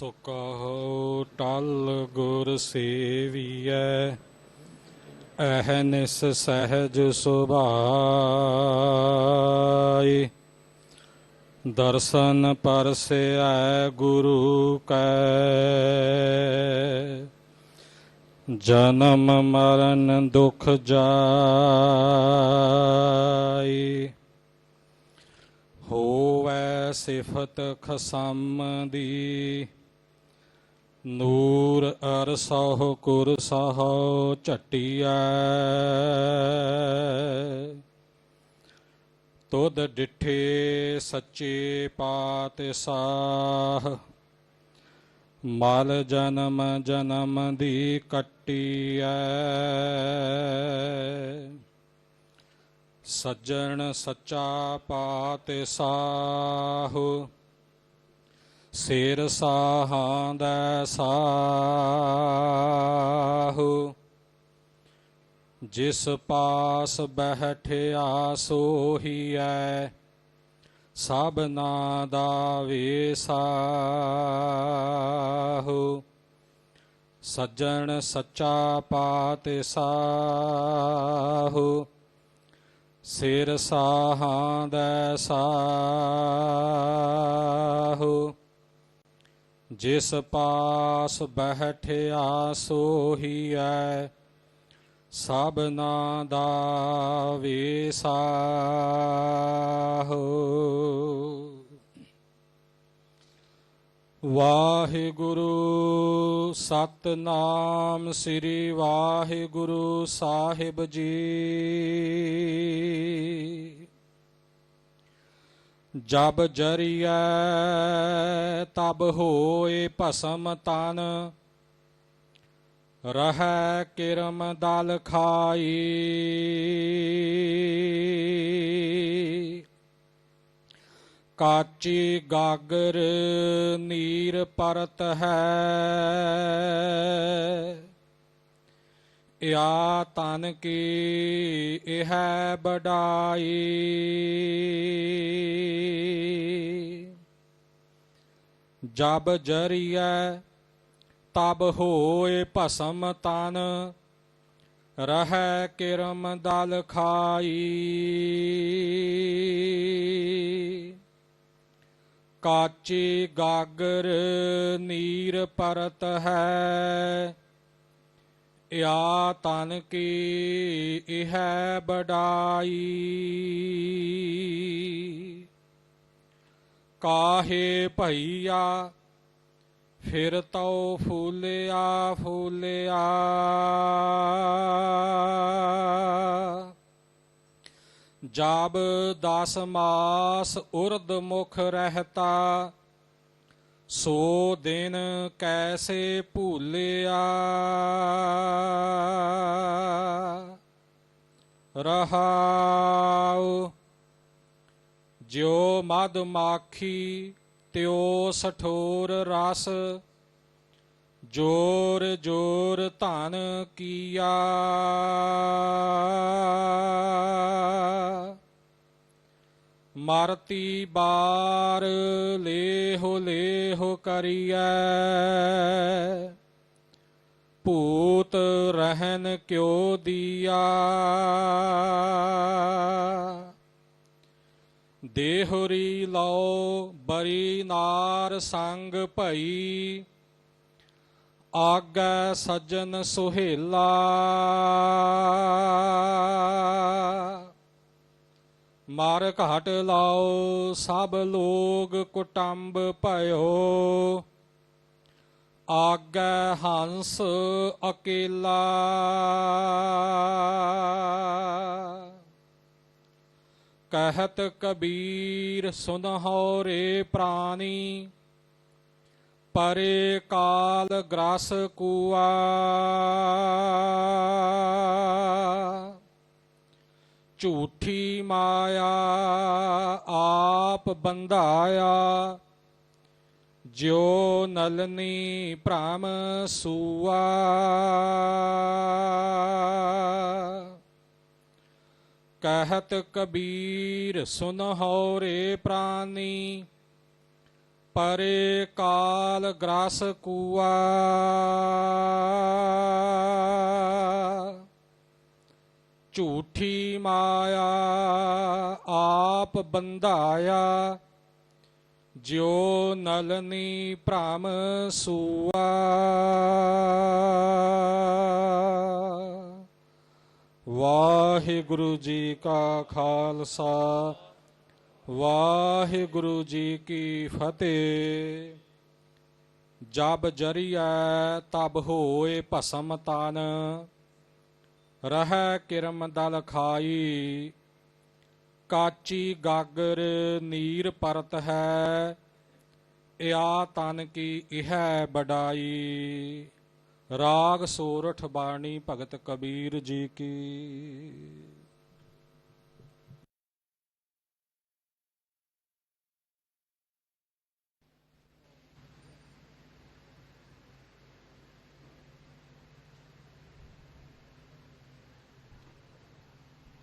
ਸੋ ਕਹੋ ਟਲ ਗੁਰ ਸੇਵੀਐ ਅਹਨਿਸ ਸਹਿਜ ਸੁਭਾਈ ਦਰਸ਼ਨ ਪਰਸੈ ਗੁਰੂ ਕੈ। ਜਨਮ ਮਰਨ ਦੁਖ ਜਾਈ ਹੋਵੈ ਸਿਫਤ ਖਸਮ ਦੀ ਨੂਰ ਅਰਸਹੁ ਕੁਰਸਹੁ ਝਟਿਐ। ਤੁਧ ਡਿਠੇ ਸੱਚੇ ਪਾਤ ਸਾਹ ਮਲ ਜਨਮ ਜਨਮ ਦੀ ਕੱਟੀਐ। ਸੱਜਣ ਸੱਚਾ ਪਾਤ ਸਾਹ ਸਿਰ ਸਾਹਾਂ ਦਾ ਸਾਹੁ। ਜਿਸ ਪਾਸ ਬਹਿਠਿਆ ਸੋਹੀਐ ਸਭਨਾ ਦਾ ਵੇਸਾਹੁ ਸੱਜਣ ਸੱਚਾ ਪਾਤ ਪਾਤਸ਼ਾਹੁ ਸਿਰ ਸਾਹਾਂ ਦਾ ਸਾਹੁ। ਜਿਸ ਪਾਸ ਬਹਿਠਿਆ ਸੋਹੀਐ ਸਭਨਾ ਦਾ ਵੇਸਾਹੁ। ਵਾਹਿਗੁਰੂ ਸਤਨਾਮ ਸ੍ਰੀ ਵਾਹਿਗੁਰੂ ਸਾਹਿਬ ਜੀ। ਜਬ ਜਰੀਐ ਤਬ ਹੋਏ ਭਸਮ ਤਨ। ਰਹੈ ਕਿਰਮ ਦਲ ਖਾਈ। ਕਾਚੀ ਗਾਗਰ ਨੀਰ ਪਰਤ ਹੈ। ਯਾ ਤਨ ਕੀ ਇਹ ਬਡਾਈ। ਜਬ ਜਰੀਐ ਤਬ ਹੋਏ ਭਸਮ ਤਨ, ਰਹੈ ਕਿਰਮ ਦਲ ਖਾਈ। ਕਾਚੀ ਗਾਗਰ ਨੀਰ ਪਰਤ ਹੈ ਯਾ ਤਨ ਕੀ ਇਹ ਬਡਾਈ। ਕਾਹੇ ਭਈਆ, ਫਿਰ ਤਉ ਫੂਲਿਆ ਫੂਲਿਆ। ਜਬ ਦਸ ਮਾਸ ਉਰਦ ਮੁਖ ਰਹਤਾ ਸੋ ਦਿਨ ਕੈਸੇ ਭੂਲਿਆ? ਰਹਾਉ, ਜਿਉ ਮਦ ਮਾਖੀ, ਤਿਉ ਸਠੋਰ ਰਸ, ਜੋਰ ਜੋਰ ਧਨ ਕੀਆ। ਮਰਤੀ ਬਾਰ ਲੇਹੋ ਲੇਹੋ ਕਰੀਐ। ਭੂਤ ਰਹਿਨ ਕਿਉ ਦੀਆ। ਦੇਹੁਰੀ ਲਓ ਬਰੀ ਨਾਰ ਸੰਗ ਭਈ। ਆਗੈ ਸੱਜਣ ਸੁਹੇਲਾ। ਮਾਰ ਘਾਟ ਲਾਓ, ਸਭ ਲੋਗ ਕੁਟੰਬ ਭਇਓ। ਆਗੈ ਹੰਸ ਅਕੇਲਾ। ਕਹਿਤ ਕਬੀਰ ਸੁਨਹੁ ਰੇ ਪ੍ਰਾਨੀ ਪਰੇ ਕਾਲ ਗ੍ਰਸ ਕੂਆ। ਝੂਠੀ ਮਾਇਆ ਆਪ ਬੰਧਾਇਆ। ਜਿਉ ਨਲਨੀ ਭ੍ਰਮ ਸੂਆ। ਕਹਿਤ ਕਬੀਰ ਸੁਨਹੁ ਰੇ ਪ੍ਰਾਨੀ, ਪਰੇ ਕਾਲ ਗ੍ਰਾਸ ਕੂਆ। ਝੂਠੀ ਮਾਇਆ ਆਪ ਬੰਧਾਇਆ ਜਿਉ ਨਲਨੀ ਭ੍ਰਮ ਸੂਆ ਵਾਹਿਗੁਰੂ ਜੀ ਕਾ ਖਾਲਸਾ ਵਾਹਿਗੁਰੂ ਜੀ ਕੀ ਫਤਿਹ ਜਬ ਜਰੀਐ ਤਬ ਹੋਏ ਭਸਮ ਤਨ ਰਹਿ ਕਿਰਮ ਦਲ ਖਾਈ, ਕਾਚੀ ਗਾਗਰ ਨੀਰ ਪਰਤ ਹੈ, ਇਆ ਤਨ ਕੀ ਇਹ ਬਡਾਈ। ਰਾਗ ਸੋਰਠ ਬਾਣੀ ਭਗਤ ਕਬੀਰ ਜੀ ਕੀ।